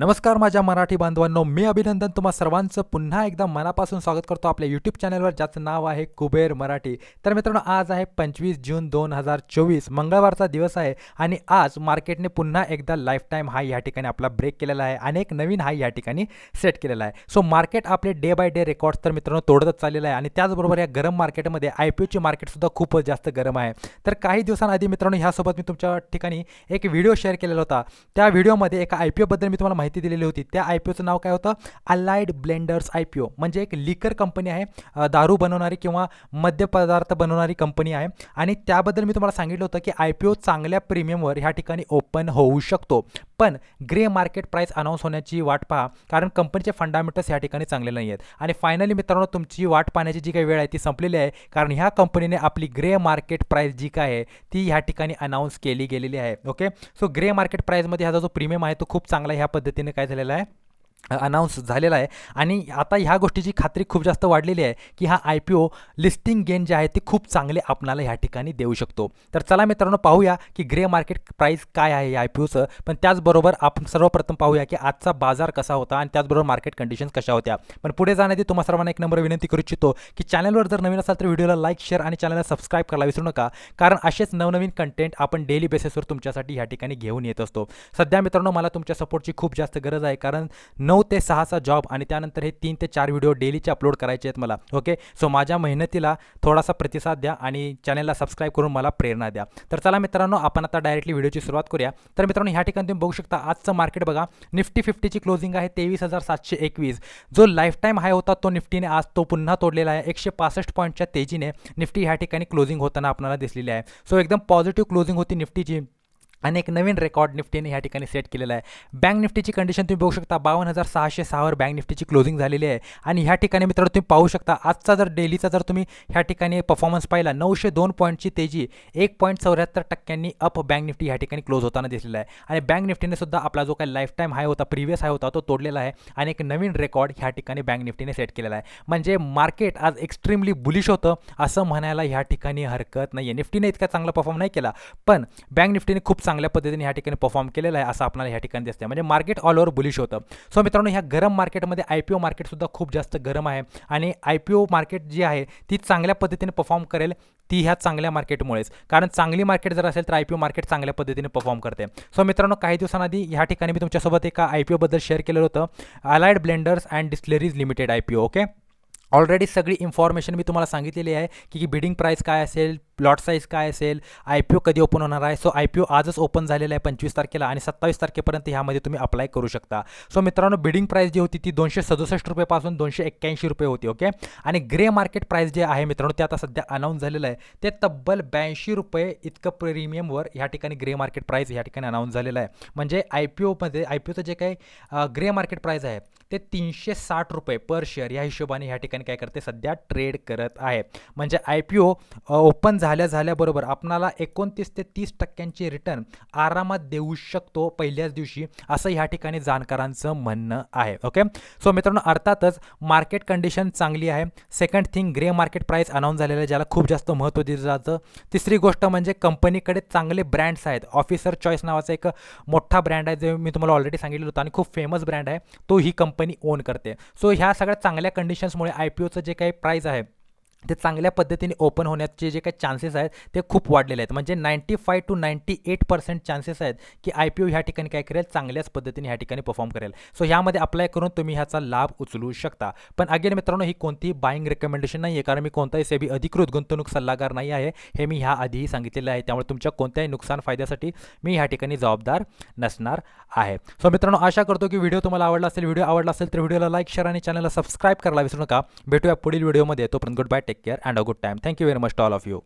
नमस्कार माझ्या मराठी बांधवांनो मी अभिनंदन तुम्हा सर्वांचं. पुन्हा एकदा मनापासून स्वागत करतो आपल्या यूट्यूब चॅनलवर ज्याचं नाव आहे कुबेर मराठी. तर मित्रांनो आज आहे पंचवीस जून दोन हजार चोवीस. मंगळवारचा दिवस आहे आणि आज मार्केटने पुन्हा एकदा लाईफ टाईम हाय या ठिकाणी आपला ब्रेक केलेला आहे आणि एक नवीन हाय या ठिकाणी सेट केलेला आहे. सो मार्केट आपले डे बाय डे रेकॉर्ड्स तर मित्रांनो तोडतच चाललेलं आहे आणि त्याचबरोबर या गरम मार्केटमध्ये आय पी ओची मार्केटसुद्धा खूपच जास्त गरम आहे. तर काही दिवसांआधी मित्रांनो ह्यासोबत मी तुमच्या ठिकाणी एक व्हिडिओ शेअर केलेला होता. त्या व्हिडिओमध्ये एका आय पी ओबद्दल मी तुम्हाला माहिती दिलेली होती. त्या आय पी ओचं नाव काय होतं? Allied blenders I P O म्हणजे एक लिकर कंपनी आहे. दारू बनवणारी किंवा मद्यपदार्थ बनवणारी कंपनी आहे. आणि त्याबद्दल मी तुम्हाला सांगितलं होतं की आय पी ओ चांगल्या प्रीमियमवर ह्या ठिकाणी ओपन होऊ शकतो. पण ग्रे मार्केट प्राईस अनाऊन्स होण्याची वाट पहा कारण कंपनीचे फंडामेंटल्स ह्या ठिकाणी चांगले नाही आहेत आणि फायनली मित्रांनो तुमची वाट पाहण्याची जी काही वेळ आहे ती संपलेली आहे कारण ह्या कंपनीने आपली ग्रे मार्केट प्राईस जी काय आहे ती ह्या ठिकाणी अनाऊन्स केली गेलेली आहे. ओके? सो ग्रे मार्केट प्राईसमध्ये ह्याचा जो प्रीमियम आहे तो खूप चांगला ह्या पद्धतीने काय झालेला आहे? अनाऊन्स झालेला आहे. आणि आता ह्या गोष्टीची खात्री खूप जास्त वाढलेली आहे की हा I P O listing gain जे आहे ते खूप चांगले आपणाला ह्या ठिकाणी देऊ शकतो. तर चला मित्रांनो पाहूया की ग्रे मार्केट प्राईस काय आहे या आय पी ओचं पण त्याचबरोबर आपण सर्वप्रथम पाहूया की आजचा बाजार कसा होता आणि त्याचबरोबर मार्केट कंडिशन्स कशा होत्या. पण पुढे जाण्याआधी तुम्हा सर्वांना एक नंबर विनंती करू इच्छितो की चॅनलवर जर नवीन असाल तर व्हिडिओला लाईक शेअर आणि चॅनलला सबस्क्राईब करायला विसरू नका. कारण असेच नवनवीन कंटेंट आपण डेली बेसिसवर तुमच्यासाठी ह्या ठिकाणी घेऊन येत असतो. सध्या मित्रांनो मला तुमच्या सपोर्टची खूप जास्त गरज आहे. कारण नऊ ते सहाचा जॉब आणि त्यानंतर हे तीन ते चार व्हिडिओ डेलीचे अपलोड करायचे आहेत मला ओके सो माझ्या मेहनतीला थोडासा प्रतिसाद द्या आणि चॅनलला सबस्क्राईब करून मला प्रेरणा द्या. तर चला मित्रांनो आपण आता डायरेक्टली व्हिडिओची सुरुवात करूया. तर मित्रांनो ह्या ठिकाणी तुम्ही बघू शकता आजचं मार्केट बघा. निफ्टी फिफ्टीची क्लोजिंग आहे तेवीस हजार सातशे एकवीस. जो लाईफ टाईम हाय होता तो निफ्टीने आज तो पुन्हा तोडलेला आहे एकशे पासष्ट पॉईंटच्या तेजीने निफ्टी ह्या ठिकाणी क्लोजिंग होताना आपल्याला दिसलेली आहे. सो एकदम पॉझिटिव्ह क्लोजिंग होती निफ्टीची. आणि एक नवीन रेकॉर्ड निफ्टीने ह्या ठिकाणी सेट केलेला आहे. बँक निफ्टीची कंडिशन तुम्ही बघू शकता बावन्न हजार सहाशे सहावर बँक निफ्टीची क्लोजिंग झालेली आहे. आणि ह्या ठिकाणी मित्रांनो तुम्ही पाहू शकता आजचा जर डेलीचा जर तुम्ही ह्या ठिकाणी परफॉर्मन्स पाहिला नऊशे दोन पॉईंटची तेजी एक पॉईंट चौऱ्याहत्तर टक्क्यांनी अप बँक निफ्टी ह्या ठिकाणी क्लोज होताना दिसलेला आहे. आणि बँक निफ्टीने सुद्धा आपला जो काही लाईफ टाईम हाय होता प्रिव्हियस हाय होता तो तोडलेला आहे. आणि एक नवीन रेकॉर्ड ह्या ठिकाणी बँक निफ्टीने सेट केलेला आहे. म्हणजे मार्केट आज एक्स्ट्रीमली बुलिश होतं असं म्हणायला ह्या ठिकाणी हरकत नाही आहे निफ्टीने इतका चांगला परफॉर्म नाही केला पण बँक निफ्टीने खूप चांगल्या पद्धतीने ह्या ठिकाणी परफॉर्म केलेला आहे असं आपल्याला ह्या ठिकाणी दिसतं म्हणजे मार्केट ऑल ओव्हर बुलिश होतं. सो मित्रांनो ह्या गरम मार्केटमध्ये आय पी ओ मार्केटसुद्धा खूप जास्त गरम आहे आणि आय पी ओ मार्केट जी आहे ती चांगल्या पद्धतीने परफॉर्म करेल ती ह्या चांगल्या मार्केटमुळेच कारण चांगली मार्केट जर असेल तर आय पी ओ मार्केट चांगल्या पद्धतीने परफॉर्म करते. सो मित्रांनो काही दिवसांआधी ह्या ठिकाणी मी तुमच्यासोबत एका आय पी ओबद्दल शेअर केलं होतं. Allied blenders and distilleries limited I P O okay already सगळी इन्फॉर्मेशन मी तुम्हाला सांगितलेली आहे की बिडिंग प्राईस काय असेल प्लॉट साईज काय असेल आय पी ओ कधी ओपन होणार आहे? सो आय पी ओ आजच ओपन झालेला आहे पंचवीस तारखेला आणि सत्तावीस तारखेपर्यंत ह्यामध्ये तुम्ही अप्लाय करू शकता. सो मित्रांनो बिडिंग प्राईस जी होती ती दोनशे सदुसष्ट रुपयेपासून दोनशे एक्क्याऐंशी रुपये होती ओके आणि ग्रे मार्केट प्राईस जे आहे मित्रांनो ते आता सध्या अनाऊन्स झालेलं आहे. ते तब्बल ब्याऐंशी रुपये इतकं प्रीमियमवर ह्या ठिकाणी ग्रे मार्केट प्राईस ह्या ठिकाणी अनाऊन्स झालेलं आहे. म्हणजे आय पी ओमध्ये आय पी ओचं जे काही ग्रे मार्केट प्राईस आहे ते तीनशे साठ रुपये पर शेअर या हिशोबाने ह्या ठिकाणी काय करते सध्या ट्रेड करत आहे. म्हणजे आय पी ओ ओपन झाल्या झाल्याबरोबर आपणाला एकोणतीस ते तीस टक्क्यांचे रिटर्न आरामात देऊ शकतो पहिल्याच दिवशी असं ह्या ठिकाणी जाणकारांचं म्हणणं आहे ओके सो मित्रांनो अर्थातच मार्केट कंडिशन चांगली आहे. Second thing grey market price announce झालेलं आहे ज्याला खूप जास्त महत्त्व दिलं जातं. तिसरी गोष्ट म्हणजे कंपनीकडे चांगले ब्रँड्स आहेत. ऑफिसर चॉईस नावाचा एक मोठा ब्रँड आहे जे मी तुम्हाला ऑलरेडी सांगितलं होतं आणि खूप फेमस ब्रँड आहे. तो ही कंपनी ओन करते. सो ह्या सगळ्या चांगल्या कंडिशन्समुळे आय पी ओचं जे काही प्राईस आहे ते चांगल्या पद्धतीने ओपन होण्याचे जे काही चान्सेस आहेत ते खूप वाढलेले आहेत. म्हणजे ninety five to ninety eight percent chances आहेत की आय पी ओ ह्या ठिकाणी काय करेल चांगल्याच पद्धतीने ह्या ठिकाणी परफॉर्म करेल. सो ह्यामध्ये अप्लाय करून तुम्ही ह्याचा लाभ उचलू शकता. पण अगेन मित्रांनो ही कोणतीही बाईंग रेकमेंडेशन नाही आहे कारण मी कोणताही सेबी अधिकृत गुंतवणूक सल्लागार नाही आहे हे मी ह्या आधीही सांगितलेलं आहे. त्यामुळे तुमच्या कोणत्याही नुकसान फायद्यासाठी मी ह्या ठिकाणी जबाबदार नसणार आहे. सो मित्रांनो आशा करतो की व्हिडिओ तुम्हाला आवडला असेल. व्हिडिओ आवडला असेल तर व्हिडिओला लाईक शेअर आणि चॅनलला सबस्क्राईब करायला विसरू नका. भेटूया पुढील व्हिडिओमध्ये तोपर्यंत good bye take care and a good time. Thank you very much to all of you.